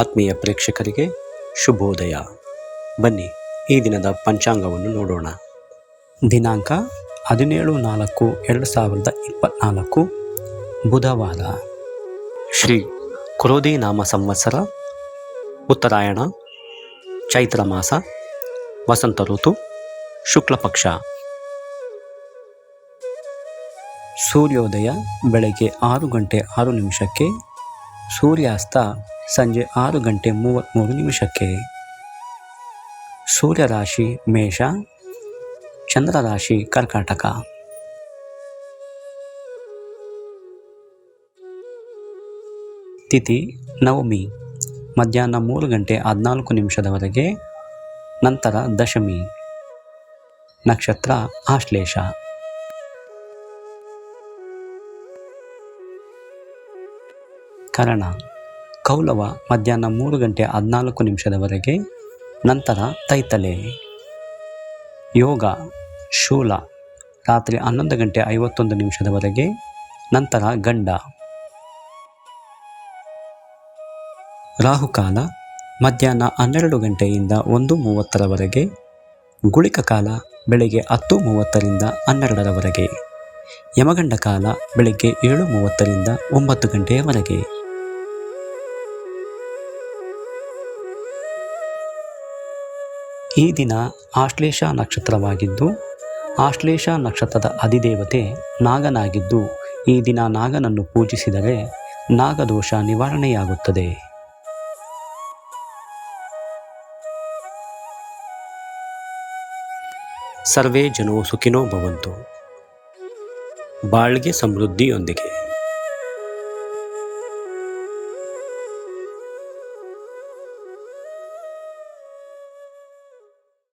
ಆತ್ಮೀಯ ಪ್ರೇಕ್ಷಕರಿಗೆ ಶುಭೋದಯ. ಬನ್ನಿ, ಈ ದಿನದ ಪಂಚಾಂಗವನ್ನು ನೋಡೋಣ. ದಿನಾಂಕ ಹದಿನೇಳು ನಾಲ್ಕು ಎರಡು ಸಾವಿರದ ಇಪ್ಪತ್ನಾಲ್ಕು, ಬುಧವಾರ. ಶ್ರೀ ಕ್ರೋಧಿ ನಾಮ ಸಂವತ್ಸರ, ಉತ್ತರಾಯಣ, ಚೈತ್ರ ಮಾಸ, ವಸಂತ ಋತು, ಶುಕ್ಲ ಪಕ್ಷ. ಸೂರ್ಯೋದಯ ಬೆಳಗ್ಗೆ ಆರು ಗಂಟೆ ಆರು ನಿಮಿಷಕ್ಕೆ ಸೂರ್ಯಾಸ್ತ ಸಂಜೆ ಆರು ಗಂಟೆ ಮೂವತ್ತ್ಮೂರು ನಿಮಿಷಕ್ಕೆ. ಸೂರ್ಯರಾಶಿ ಮೇಷ, ಚಂದ್ರ ರಾಶಿ, ಕರ್ಕಾಟಕ. ತಿಥಿ, ನವಮಿ. ಮಧ್ಯಾಹ್ನ ಮೂರು ಗಂಟೆ ಹದಿನಾಲ್ಕು ನಿಮಿಷದವರೆಗೆ. ನಂತರ ದಶಮಿ. ನಕ್ಷತ್ರ ಆಶ್ಲೇಷ ಕರಣ. ಕೌಲವ ಮಧ್ಯಾಹ್ನ ಮೂರು ಗಂಟೆ ಹದಿನಾಲ್ಕು ನಿಮಿಷದವರೆಗೆ ನಂತರ ತೈತಲೆ. ಯೋಗ, ಶೂಲ, ರಾತ್ರಿ ಹನ್ನೊಂದು ಗಂಟೆ ಐವತ್ತೊಂದು ನಿಮಿಷದವರೆಗೆ ನಂತರ ಗಂಡ. ರಾಹುಕಾಲ, ಮಧ್ಯಾಹ್ನ ಹನ್ನೆರಡು ಗಂಟೆಯಿಂದ ಒಂದು ಮೂವತ್ತರವರೆಗೆ, ಗುಳಿಕ ಕಾಲ, ಬೆಳಗ್ಗೆ ಹತ್ತು ಮೂವತ್ತರಿಂದ ಹನ್ನೆರಡರವರೆಗೆ, ಯಮಗಂಡ ಕಾಲ, ಬೆಳಗ್ಗೆ ಏಳು ಮೂವತ್ತರಿಂದ ಒಂಬತ್ತು ಗಂಟೆಯವರೆಗೆ. ಈ ದಿನ ಆಶ್ಲೇಷ ನಕ್ಷತ್ರವಾಗಿದ್ದು, ಆಶ್ಲೇಷ ನಕ್ಷತ್ರದ ಅಧಿದೇವತೆ ನಾಗನಾಗಿದ್ದು, ಈ ದಿನ ನಾಗನನ್ನು ಪೂಜಿಸಿದರೆ ನಾಗದೋಷ ನಿವಾರಣೆಯಾಗುತ್ತದೆ. ಸರ್ವೇ ಜನೋ ಸುಖಿನೋ ಭವಂತು. ಬಾಳ್ಗೆ ಸಮೃದ್ಧಿಯೊಂದಿಗೆ.